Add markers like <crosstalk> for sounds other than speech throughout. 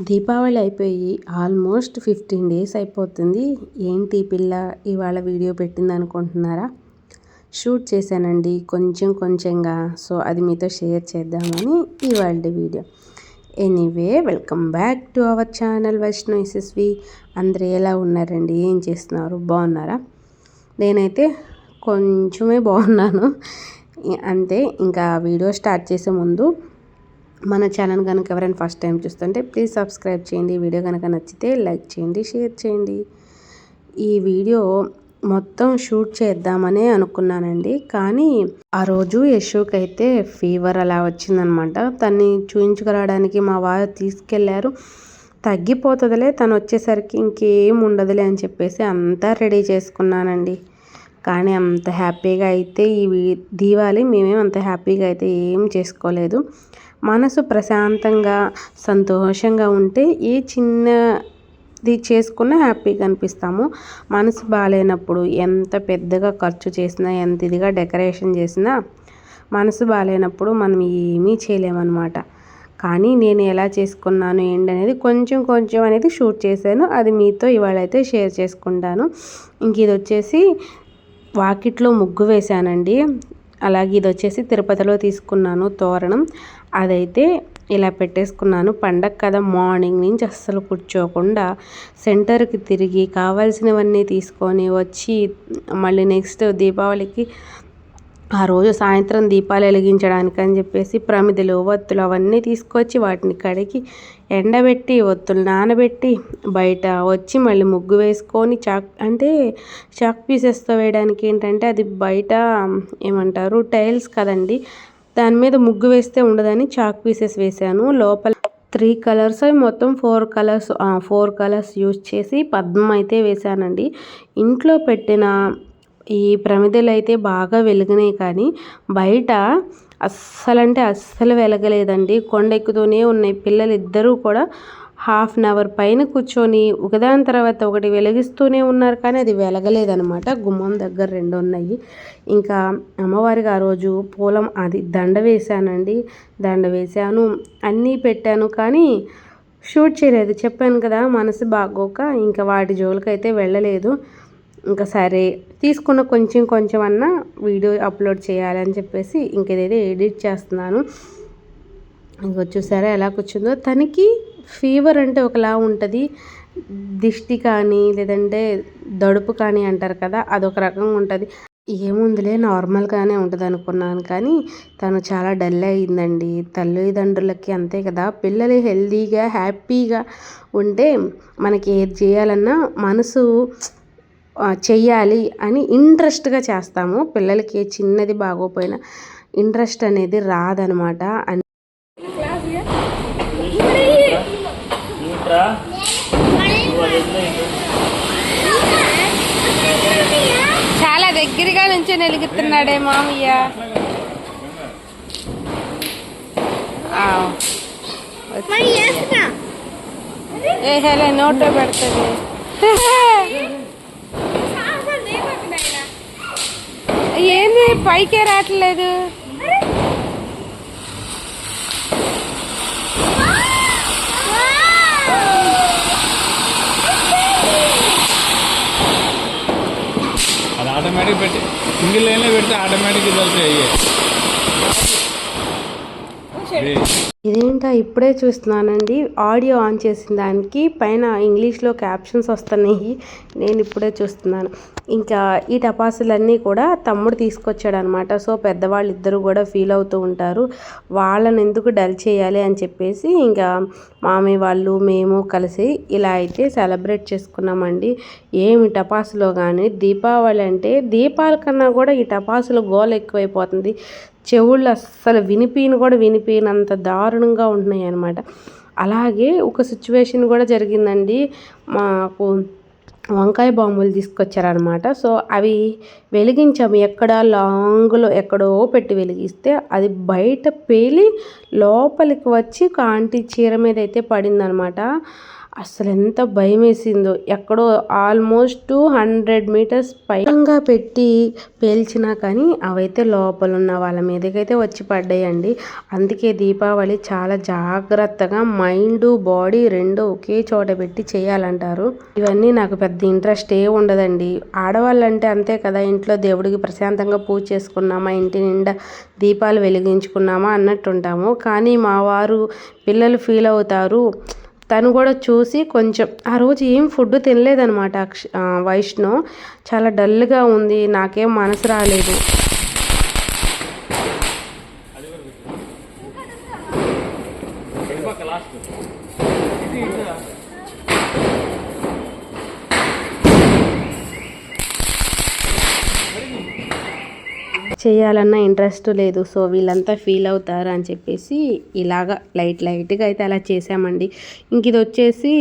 దీపావళి అయిపోయి almost fifteen days అయిపోతుంది. ఏంటి పిల్ల ఇవాళ వీడియో పెట్టింది అనుకుంటున్నారా? షూట్ చేశానండి కొంచెం కొంచెంగా. సో అది మీతో షేర్ చేద్దామని ఇవాళ video. Anyway welcome back to our channel Vaishnav SSV అందరూ ఎలా ఉన్నారండి? ఏం చేస్తున్నారు? బాగున్నారా? నేనైతే కొంచెమే బాగున్నాను. అంతే ఇంకా వీడియో స్టార్ట్ చేసే ముందు మన ఛానల్ కనుక ఎవరైనా ఫస్ట్ టైం చూస్తుంటే ప్లీజ్ సబ్స్క్రైబ్ చేయండి. వీడియో కనుక నచ్చితే లైక్ చేయండి షేర్ చేయండి. ఈ వీడియో మొత్తం షూట్ చేద్దామనే అనుకున్నానండి. కానీ ఆ రోజు యశోక్ అయితే ఫీవర్ అలా వచ్చిందనమాట. తన్ని చూయించుకురావడానికి మా వారు తీసుకెళ్ళారు. తగ్గిపోతుందిలే తను వచ్చేసరికి ఇంకేం ఉండదులే అని చెప్పేసి అంతా రెడీ చేసుకున్నానండి. కానీ అంత హ్యాపీగా అయితే ఈ దీవాలి మేమేం అంత హ్యాపీగా అయితే ఏం చేసుకోలేదు. మనసు ప్రశాంతంగా సంతోషంగా ఉంటే ఏ చిన్నది చేసుకున్న హ్యాపీగా అనిపిస్తాము. మనసు బాగాలేనప్పుడు ఎంత పెద్దగా ఖర్చు చేసినా ఎంత ఇదిగా డెకరేషన్ చేసినా మనసు బాగాలేనప్పుడు మనం ఏమీ చేయలేమన్నమాట. కానీ నేను ఎలా చేసుకున్నాను ఏంటి అనేది కొంచెం కొంచెం అనేది షూట్ చేశాను. అది మీతో ఇవాళ అయితే షేర్ చేసుకుంటాను. ఇంక ఇది వచ్చేసి వాకిట్లో ముగ్గు వేశానండి. అలాగే ఇది వచ్చేసి తిరుపతిలో తీసుకున్నాను తోరణం. అదైతే ఇలా పెట్టేసుకున్నాను. పండగ కదా మార్నింగ్ నుంచి అస్సలు కూర్చోకుండా సెంటర్కి తిరిగి కావాల్సినవన్నీ తీసుకొని వచ్చి మళ్ళీ నెక్స్ట్ దీపావళికి ఆ రోజు సాయంత్రం దీపాలు వెలిగించడానికి అని చెప్పేసి ప్రమిదలు ఒత్తులు అవన్నీ తీసుకొచ్చి వాటిని కడిగి ఎండబెట్టి ఒత్తులు నానబెట్టి బయట వచ్చి మళ్ళీ ముగ్గు వేసుకొని చాక్ అంటే చాక్ పీసెస్తో వేయడానికి ఏంటంటే అది బయట ఏమంటారు టైల్స్ కదండి. దాని మీద ముగ్గు వేస్తే ఉండదని చాక్ పీసెస్ వేసాను లోపల త్రీ కలర్స్ మొత్తం four colours four colours use చేసి పద్మం అయితే వేశానండి. ఇంట్లో పెట్టిన ఈ ప్రమిదలు అయితే బాగా వెలిగినాయి కానీ బయట అస్సలంటే అస్సలు వెలగలేదండి. కొండ ఎక్కుతూనే ఉన్నాయి. పిల్లలు ఇద్దరూ కూడా హాఫ్ అన్ అవర్ పైన కూర్చొని ఒకదాని తర్వాత ఒకటి వెలిగిస్తూనే ఉన్నారు కానీ అది వెలగలేదనమాట గుమ్మం దగ్గర రెండు ఉన్నాయి ఇంకా అమ్మవారికి ఆ రోజు పూలం అది దండ వేశానండి. దండ వేశాను. అన్నీ పెట్టాను కానీ షూట్ చేయలేదు. చెప్పాను కదా మనసు బాగోక ఇంకా వాటి జోలికైతే వెళ్ళలేదు. ఇంకా సరే తీసుకున్న కొంచెం కొంచెం అన్నా వీడియో అప్లోడ్ చేయాలని చెప్పేసి ఇంకేదైతే ఎడిట్ చేస్తున్నాను. ఇంక చూసారా ఎలా కూర్చుందో? తనకి ఫీవర్ అంటే ఒకలా ఉంటుంది. దిష్టి కానీ లేదంటే దడుపు కానీ అంటారు కదా అదొక రకంగా ఉంటుంది. ఏముందిలే నార్మల్గానే ఉంటుంది అనుకున్నాను కానీ తను చాలా డల్ అయిందండి తల్లిదండ్రులకి అంతే కదా. పిల్లలు హెల్తీగా హ్యాపీగా ఉంటే మనకి ఏది చేయాలన్నా మనసు చెయ్యాలి అని ఇంట్రెస్ట్గా చేస్తాము. పిల్లలకి చిన్నది బాగోపోయినా ఇంట్రెస్ట్ అనేది రాదనమాట. అని చాలా దగ్గరగా నుంచి వెలుగుతున్నాడే మామయ్య. ఏ హెలే నోట్లో పెడుతుంది. <laughs> ఇది పైకే రావట్లేదు. అది ఆటోమేటిక్ పెట్టి సింగిల్ లైన్లో పెడితే ఆటోమేటిక్ రిజల్ట్స్ అయ్యాయి. ఇదేంటా? ఇప్పుడే చూస్తున్నానండి. ఆడియో ఆన్ చేసిన దానికి పైన ఇంగ్లీష్లో క్యాప్షన్స్ వస్తున్నాయి. నేను ఇప్పుడే చూస్తున్నాను. ఇంకా ఈ టపాసులన్నీ కూడా తమ్ముడు తీసుకొచ్చాడు అనమాట సో పెద్దవాళ్ళు ఇద్దరు కూడా ఫీల్ అవుతూ ఉంటారు. వాళ్ళని ఎందుకు డల్ చేయాలి అని చెప్పేసి ఇంకా మామీ వాళ్ళు మేము కలిసి ఇలా అయితే సెలబ్రేట్ చేసుకున్నామండి. ఏమి టపాసులో కానీ దీపావళి అంటే దీపాల కన్నా కూడా ఈ టపాసులు గోల ఎక్కువైపోతుంది. చెవుళ్ళు అస్సలు వినిపిని కూడా వినిపినంత దారుణంగా ఉంటున్నాయి అనమాట అలాగే ఒక సిచ్యువేషన్ కూడా జరిగిందండి. మాకు వంకాయ బాంబులు తీసుకొచ్చారనమాట సో అవి వెలిగించాము. ఎక్కడ లాంగ్లో ఎక్కడో పెట్టి వెలిగిస్తే అది బయట పేలి లోపలికి వచ్చి కాంటి చీర మీద అయితే పడిందనమాట అసలు ఎంత భయం వేసిందో ఎక్కడో ఆల్మోస్ట్ హండ్రెడ్ మీటర్స్ పైగా పెట్టి పేల్చినా కానీ అవైతే లోపల ఉన్న వాళ్ళ మీదకైతే వచ్చి పడ్డాయండి. అందుకే దీపావళి చాలా జాగ్రత్తగా మైండ్ బాడీ రెండు ఒకే చోట పెట్టి చేయాలంటారు. ఇవన్నీ నాకు పెద్ద ఇంట్రెస్ట్ ఏ ఉండదండి. ఆడవాళ్ళంటే అంతే కదా ఇంట్లో దేవుడికి ప్రశాంతంగా పూజ చేసుకున్నామా ఇంటి నిండా దీపాలు వెలిగించుకున్నామా అన్నట్టు ఉంటాము కానీ మా వారు పిల్లలు ఫీల్ అవుతారు. తను కూడా చూసి కొంచెం ఆ రోజు ఏం ఫుడ్ తినలేదనమాట అక్ష ఆ, వైష్ణవ్ చాలా డల్గా ఉంది నాకేం మనసు రాలేదు. చేయాలన్న ఇంట్రెస్ట్ లేదు. సో వీళ్ళంతా ఫీల్ అవుతారు అని చెప్పేసి ఇలాగా లైట్ లైట్గా అయితే అలా చేసామండి ఇంక ఇది వచ్చేసి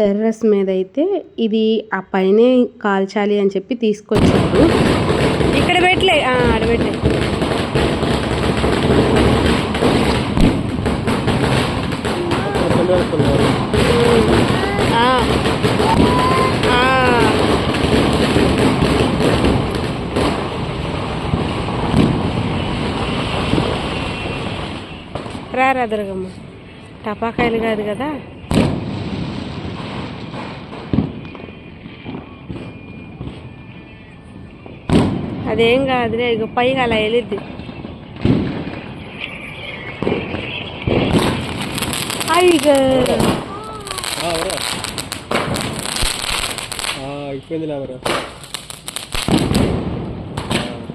టెర్రస్ మీద అయితే ఇది ఆ పైనే కాల్చాలి అని చెప్పి తీసుకొచ్చారు. ఇక్కడ పెట్టలే అడబెట్టలేదు ఆడ పెట్టలే. రా రా దుర్గమ్మ టపాకాయలు కాదు కదా అదేం కాదులే ఇక పైగా అలా వెళ్ళిద్ది అయ్యో అయిపోయింది లేవరా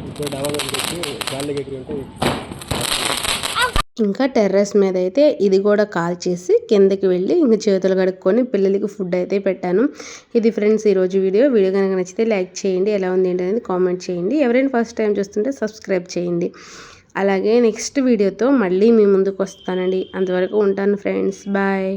ఇప్పుడు డబ్బా పెట్టి గాలికి ఎగిరి ఉంటే ఇంకా టెర్రస్ మీద అయితే ఇది కూడా కాల్ చేసి కిందకి వెళ్ళి ఇంకా చేతులు కడుక్కొని పిల్లలకి ఫుడ్ అయితే పెట్టాను. ఇది ఫ్రెండ్స్ ఈరోజు వీడియో. వీడియో కనుక నచ్చితే లైక్ చేయండి. ఎలా ఉంది ఏంటి అనేది కామెంట్ చేయండి. ఎవరైనా ఫస్ట్ టైం చూస్తుంటే సబ్స్క్రైబ్ చేయండి. అలాగే నెక్స్ట్ వీడియోతో మళ్ళీ మీ ముందుకు వస్తానండి. అంతవరకు ఉంటాను ఫ్రెండ్స్ బాయ్